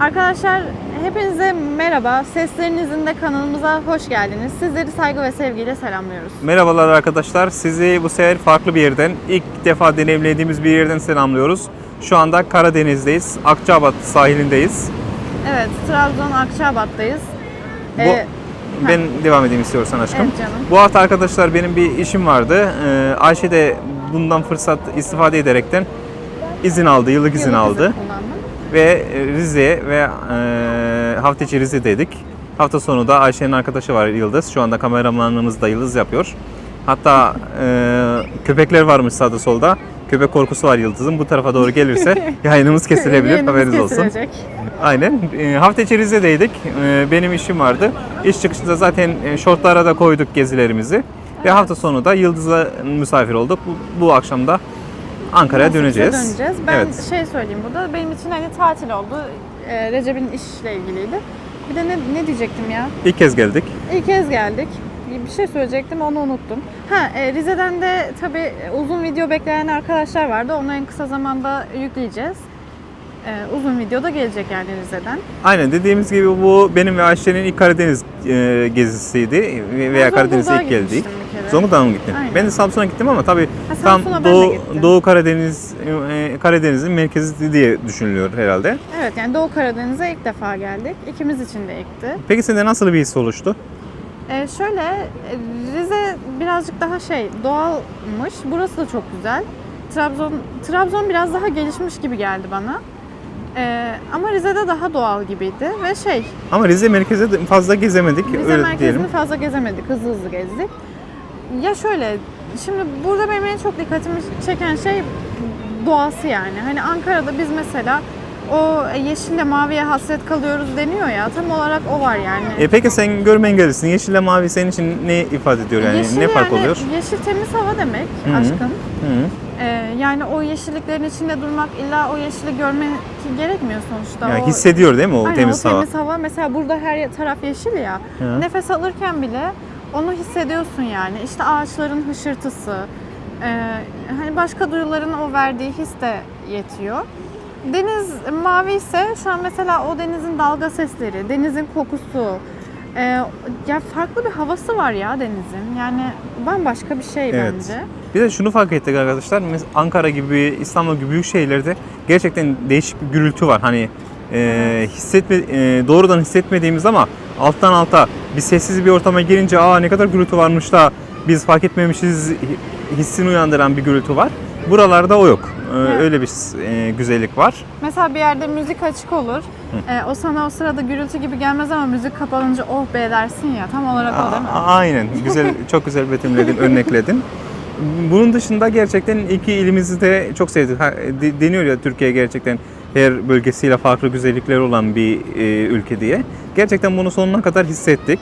Arkadaşlar hepinize merhaba. Seslerinizin de kanalımıza hoş geldiniz. Sizleri saygı ve sevgiyle selamlıyoruz. Merhabalar arkadaşlar. Sizi bu sefer farklı bir yerden, ilk defa deneyimlediğimiz bir yerden selamlıyoruz. Şu anda Karadeniz'deyiz. Akçabat sahilindeyiz. Evet, Trabzon Akçabat'tayız. Bu, Ee, ben devam edeyim istiyorsan aşkım. Evet canım. Bu hafta arkadaşlar benim bir işim vardı. Ee, Ayşe de bundan fırsat istifade ederekten izin aldı, yıllık izin yıllık aldı. kullandım. Ve Rize'ye ve e, hafta içi Rize'deydik. Hafta sonu da Ayşe'nin arkadaşı var Yıldız. Şu anda kameramanlığımız da Yıldız yapıyor. Hatta e, köpekler varmış sağda solda. Köpek korkusu var Yıldız'ın. Bu tarafa doğru gelirse yayınımız kesilebilir. Yayınımız Haberiniz olsun. kesilecek. Aynen. E, hafta içi Rize'deydik. E, benim işim vardı. İş çıkışında zaten e, şortlara da koyduk gezilerimizi. Ve hafta sonu da Yıldız'la misafir olduk. Bu, bu akşam da Ankara'ya döneceğiz. döneceğiz. Ben evet. şey söyleyeyim burada. Benim için hani tatil oldu. Ee, Recep'in işle ilgiliydi. Bir de ne, ne diyecektim ya? İlk kez geldik. İlk kez geldik. Bir şey söyleyecektim onu unuttum. Ha e, Rize'den de tabii uzun video bekleyen arkadaşlar vardı. Onu en kısa zamanda yükleyeceğiz. E, uzun video da gelecek yani Rize'den. Aynen dediğimiz gibi bu benim ve Ayşe'nin ilk Karadeniz e, gezisiydi Ve- veya Karadeniz'e ilk geldik. Kere. Zonguldak'a mı gittin? Aynen. Ben de Samsun'a gittim ama tabii Ha, tam Doğu. Doğu Karadeniz e, Karadeniz'in merkezi diye düşünülüyor herhalde. Evet yani Doğu Karadeniz'e ilk defa geldik. İkimiz için de ilkti. Peki sende nasıl bir his oluştu? E, şöyle e, Rize birazcık daha şey doğalmış. Burası da çok güzel. Trabzon Trabzon biraz daha gelişmiş gibi geldi bana. E, ama Rize'de daha doğal gibiydi ve şey Ama Rize merkezi de fazla gezemedik Rize öyle merkezini diyelim. fazla gezemedik, hızlı hızlı gezdik. Ya şöyle, şimdi burada benim en çok dikkatimi çeken şey doğası yani. Hani Ankara'da biz mesela o yeşille maviye hasret kalıyoruz deniyor ya tam olarak o var yani. E peki sen görme engellisin. Yeşille mavi senin için ne ifade ediyor yani? Yeşil ne fark yani oluyor? Yeşil temiz hava demek Hı hı. aşkım. Hı. Ee, yani o yeşilliklerin içinde durmak illa o yeşili görmek gerekmiyor sonuçta. Yani o, hissediyor değil mi o Aynen, temiz o hava? temiz hava. Mesela burada her taraf yeşil ya. Hı. Nefes alırken bile onu hissediyorsun yani. İşte ağaçların hışırtısı, e, hani başka duyuların o verdiği his de yetiyor. Deniz mavi ise şu an mesela o denizin dalga sesleri, denizin kokusu, e, ya farklı bir havası var ya denizin. Yani bambaşka bir şey Evet. bence. Bir de şunu fark ettik arkadaşlar. Mes- Ankara gibi, İstanbul gibi büyük şehirlerde gerçekten değişik bir gürültü var. Hani e, hissetme, e, doğrudan hissetmediğimiz ama alttan alta bir sessiz bir ortama girince aa ne kadar gürültü varmış da biz fark etmemişiz hissini uyandıran bir gürültü var. Buralarda o yok. E, Evet. Öyle bir e, güzellik var. Mesela bir yerde müzik açık olur. E, o sana o sırada gürültü gibi gelmez ama müzik kapanınca oh be dersin ya. Tam olarak o değil mi? A- Aynen. Güzel, çok güzel betimledin, örnekledin. Bunun dışında gerçekten iki ilimizi de çok sevdik. Ha, de- Deniyor ya Türkiye gerçekten her bölgesiyle farklı güzellikleri olan bir e, ülke diye. Gerçekten bunu sonuna kadar hissettik.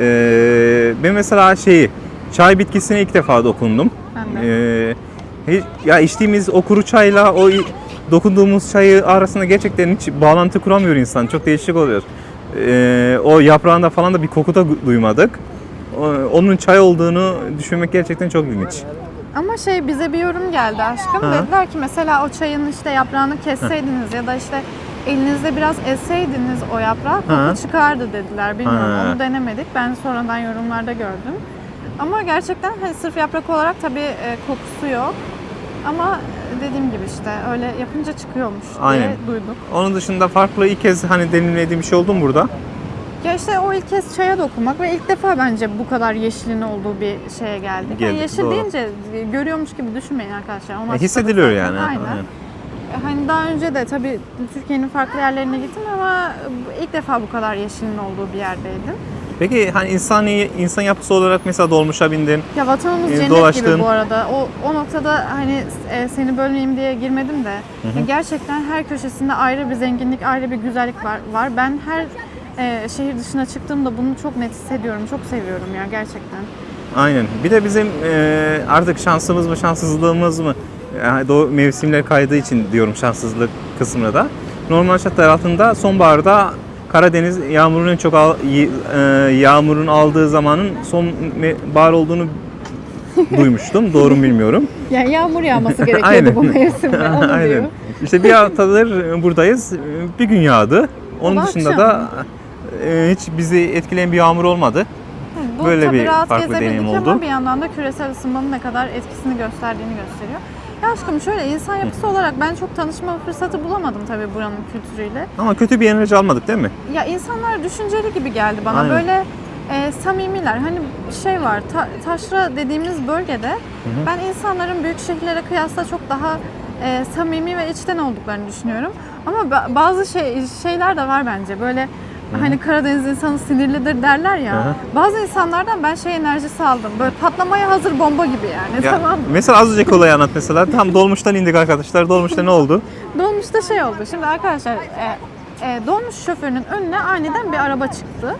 E, ben mesela şeyi, çay bitkisine ilk defa dokundum. Ben de. E, hiç- ya içtiğimiz o kuru çayla o dokunduğumuz çayı arasında gerçekten hiç bağlantı kuramıyor insan. Çok değişik oluyor. E, o yaprağında falan da bir koku da duymadık. Onun çay olduğunu düşünmek gerçekten çok ilginç. Ama şey bize bir yorum geldi aşkım. Ha. Dediler ki mesela o çayın işte yaprağını kesseydiniz ya da işte elinizde biraz ezseydiniz o yaprağı koku çıkardı dediler. Bilmiyorum Ha. onu denemedik. Ben sonradan yorumlarda gördüm. Ama gerçekten hani sırf yaprak olarak tabii e, kokusu yok. Ama dediğim gibi işte öyle yapınca çıkıyormuş diye Aynen. duyduk. Onun dışında farklı ilk kez hani deneyimlediğim bir şey oldu mu burada? Ya işte o ilk kez çaya dokunmak ve ilk defa bence bu kadar yeşilin olduğu bir şeye geldik. Yani Geldik, yeşil doğru. deyince görüyormuş gibi düşünmeyin arkadaşlar. Onu Ya açıkladık hissediliyor yani. Aynen. Aynen. Hani daha önce de tabii Türkiye'nin farklı yerlerine gittim ama ilk defa bu kadar yeşilin olduğu bir yerdeydim. Peki hani insani insan yapısı olarak mesela dolmuşa bindin. Ya vatanımız Ee, cennet gibi dolaştığın- bu arada. O, o noktada hani e, seni bölmeyeyim diye girmedim de ya gerçekten her köşesinde ayrı bir zenginlik, ayrı bir güzellik var. var. Ben her e, şehir dışına çıktığımda bunu çok net hissediyorum. Çok seviyorum ya gerçekten. Aynen. Bir de bizim e, artık şansımız mı şanssızlığımız mı? Yani doğu mevsimler kaydığı için diyorum şanssızlık kısmına da. Normal şartlar altında sonbaharda Karadeniz yağmurun en çok al, e, yağmurun aldığı zamanın son bahar olduğunu duymuştum. Doğru mu bilmiyorum. Yani yağmur yağması gerekiyordu Aynen. bu mevsimde. Onu diyor. Aynen. İşte bir haftadır buradayız. Bir gün yağdı. Onun da dışında akşam. da e, hiç bizi etkileyen bir yağmur olmadı. Bu Böyle tabii bir rahat farklı gezebildik deneyim ama oldu. bir yandan da küresel ısınmanın ne kadar etkisini gösterdiğini gösteriyor. Ya aşkım şöyle insan yapısı olarak ben çok tanışma fırsatı bulamadım tabii buranın kültürüyle. Ama kötü bir enerji almadık değil mi? Ya insanlar düşünceli gibi geldi bana. Aynen. Böyle e, samimiler. Hani şey var, ta- taşra dediğimiz bölgede ben insanların büyük şehirlere kıyasla çok daha e, samimi ve içten olduklarını düşünüyorum. Ama ba- bazı şey şeyler de var bence. Böyle hani Karadeniz insanı sinirlidir derler ya. Hı hı. Bazı insanlardan ben şey enerjisi aldım. Böyle patlamaya hazır bomba gibi yani. Ya, Tamam. Mesela az önceki olayı anlat mesela. Tam dolmuştan indik arkadaşlar. Dolmuşta ne oldu? Dolmuşta şey oldu. Şimdi arkadaşlar e, e, dolmuş şoförünün önüne aniden bir araba çıktı.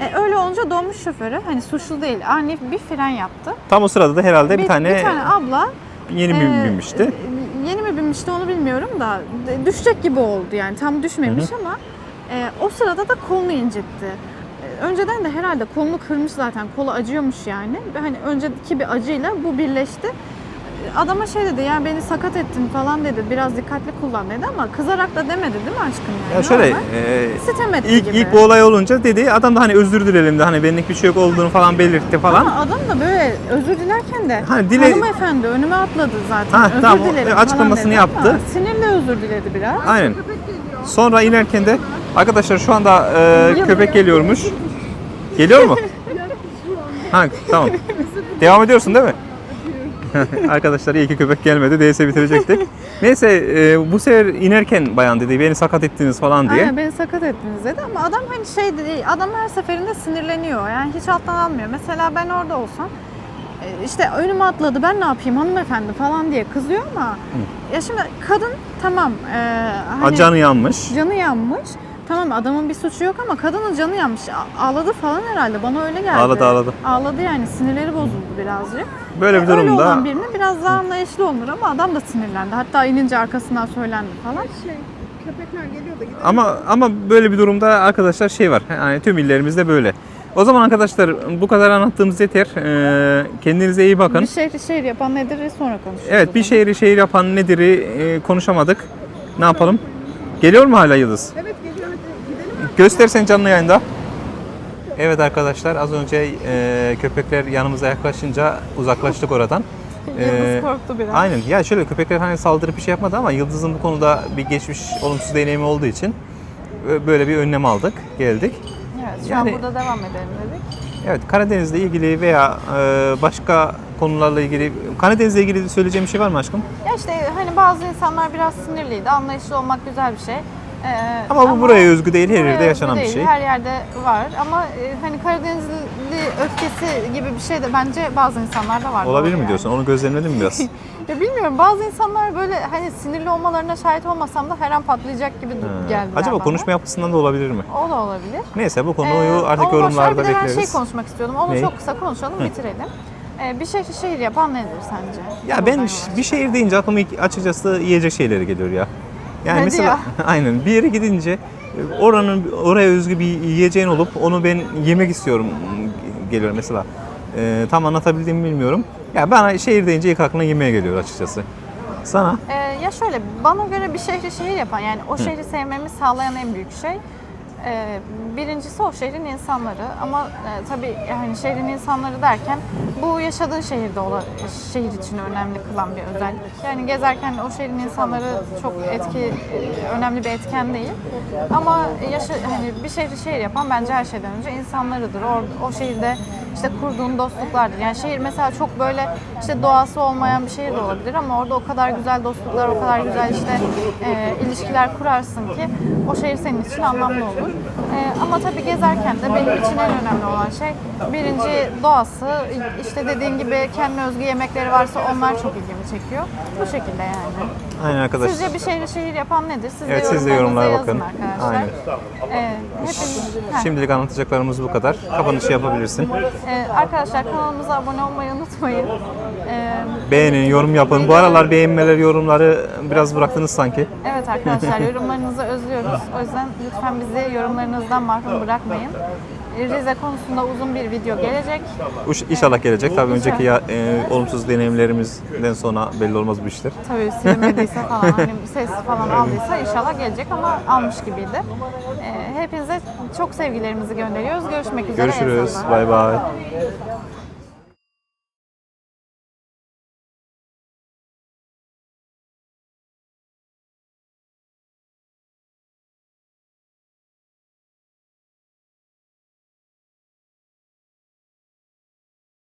E, öyle olunca dolmuş şoförü hani suçlu değil ani bir fren yaptı. Tam o sırada da herhalde bir, tane, bir tane abla yeni e, bir binmişti. e, Yeni mi binmişti onu bilmiyorum da düşecek gibi oldu yani tam düşmemiş ama e, o sırada da kolunu incitti. E, Önceden de herhalde kolunu kırmış zaten. Kolu acıyormuş yani. Hani önceki bir acıyla bu birleşti. E, Adama şey dedi yani beni sakat ettin falan dedi. Biraz dikkatli kullan dedi ama kızarak da demedi değil mi aşkım yani? Ya şöyle Normal. e, Sitem etti ilk gibi. ilk bu olay olunca dedi adam da hani özür dilerim de hani benlik bir şey yok olduğunu falan belirtti falan. Ama adam da böyle özür dilerken de Hani dile- hanımefendi önüme atladı zaten. Ha, özür tamam, o dilerim açıklamasını falan dedi ama yaptı. Sinirle özür diledi biraz. Aynen. Sonra inerken de arkadaşlar şu anda e, köpek geliyormuş. Geliyor mu? ha tamam. Devam ediyorsun değil mi? arkadaşlar iyi ki köpek gelmedi. Değilse bitirecektik. Neyse e, bu sefer inerken bayan dedi beni sakat ettiniz falan diye. Aynen beni sakat ettiniz dedi ama adam hani şey değil, adam her seferinde sinirleniyor. Yani hiç alttan almıyor. Mesela ben orada olsam e, işte önüme atladı ben ne yapayım hanımefendi falan diye kızıyor ama ya şimdi kadın tamam e, hani Canı yanmış. canı yanmış. Tamam adamın bir suçu yok ama kadının canı yanmış. A- Ağladı falan herhalde. Bana öyle geldi. Ağladı, ağladı. Ağladı yani sinirleri bozuldu birazcık. Böyle bir E, Öyle olan durumda birine biraz daha anlayışlı olunur ama adam da sinirlendi. Hatta inince arkasından söylendi falan. Şey, köpekler geliyor da gidiyor. ama ama böyle bir durumda arkadaşlar şey var. Yani tüm illerimizde böyle. O zaman arkadaşlar bu kadar anlattığımız yeter. E, kendinize iyi bakın. Bir şehri şehir yapan nedir sonra konuşuruz. Evet bir şehri şehir yapan nedir e, konuşamadık. Ne yapalım? Geliyor mu hala Yıldız? Evet geliyor hadi gidelim mi? Göstersen canlı yayında. Evet arkadaşlar az önce e, köpekler yanımıza yaklaşınca uzaklaştık oradan. Yıldız E, korktu biraz. Aynen. Ya şöyle köpekler hani saldırıp bir şey yapmadı ama Yıldız'ın bu konuda bir geçmiş olumsuz deneyimi olduğu için e, böyle bir önlem aldık, geldik. Evet, şu Yani- an burada devam edelim dedik. Evet Karadeniz'le ilgili veya e, başka konularla ilgili Karadeniz'le ilgili söyleyeceğim bir şey var mı aşkım? Ya işte hani bazı insanlar biraz sinirliydi. Anlayışlı olmak güzel bir şey. Ee, Ama bu buraya özgü değil, her buraya yerde yaşanan bir şey. Her yerde var ama e, hani Karadenizli öfkesi gibi bir şey de bence bazı insanlarda var. Olabilir mi yani. diyorsun? Onu gözlemledin mi biraz? Ya bilmiyorum bazı insanlar böyle hani sinirli olmalarına şahit olmasam da her an patlayacak gibi Ha. geldi. Acaba konuşma yapısından da olabilir mi? O da olabilir. Neyse bu konuyu Ee, artık yorumlarda bekleriz. şey konuşmak istiyordum. Onu Neyi? çok kısa konuşalım, bitirelim. Ee, bir şehri şehir yapan nedir sence? Ya ben bir şehir deyince aklıma açıkçası yiyecek şeyleri geliyor ya. Yani Hadi mesela ya. aynen bir yere gidince e, oranın oraya özgü bir yiyeceğin olup onu ben yemek istiyorum geliyor mesela. Ee, tam anlatabildiğimi bilmiyorum. Ya bana şehir deyince ilk aklına yemeğe geliyor açıkçası. Sana? Ee, ya şöyle bana göre bir şehri şehir yapan yani o şehri sevmemi sağlayan en büyük şey birincisi o şehrin insanları ama e, tabii yani şehrin insanları derken bu yaşadığın şehirde olan şehir için önemli kılan bir özellik. Yani gezerken o şehrin insanları çok etki e, önemli bir etken değil. Ama yaşa, hani bir şehri şehir yapan bence her şeyden önce insanlarıdır. O, o şehirde işte kurduğun dostluklardır. Yani şehir mesela çok böyle işte doğası olmayan bir şehir de olabilir ama orada o kadar güzel dostluklar, o kadar güzel işte e, ilişkiler kurarsın ki o şehir senin için anlamlı olur. E, ama tabii gezerken de benim için en önemli olan şey birinci doğası, işte dediğin gibi kendine özgü yemekleri varsa onlar çok ilgimi çekiyor. Bu şekilde yani. Aynen arkadaşlar. Sizce bir şehri şehir yapan nedir? Siz Evet, siz de yorumlara bakın. Arkadaşlar. Aynen. E, hepiniz. Şimdilik anlatacaklarımız bu kadar. Kapanışı yapabilirsin. Ee, arkadaşlar kanalımıza abone olmayı unutmayın. Beğenin, yorum yapın. Bu aralar beğenmeler, yorumları biraz bıraktınız sanki. evet arkadaşlar yorumlarınızı özlüyoruz. O yüzden lütfen bizi yorumlarınızdan mahrum bırakmayın. Rize konusunda uzun bir video gelecek. Uş- İnşallah gelecek. Tabii önceki ya, e, olumsuz deneyimlerimizden sonra belli olmaz bu işler. Tabii silinmediyse falan hani ses falan aldıysa inşallah gelecek ama almış gibiydi. Ee, hepinize çok sevgilerimizi gönderiyoruz. Görüşmek üzere. Görüşürüz. Bay bay.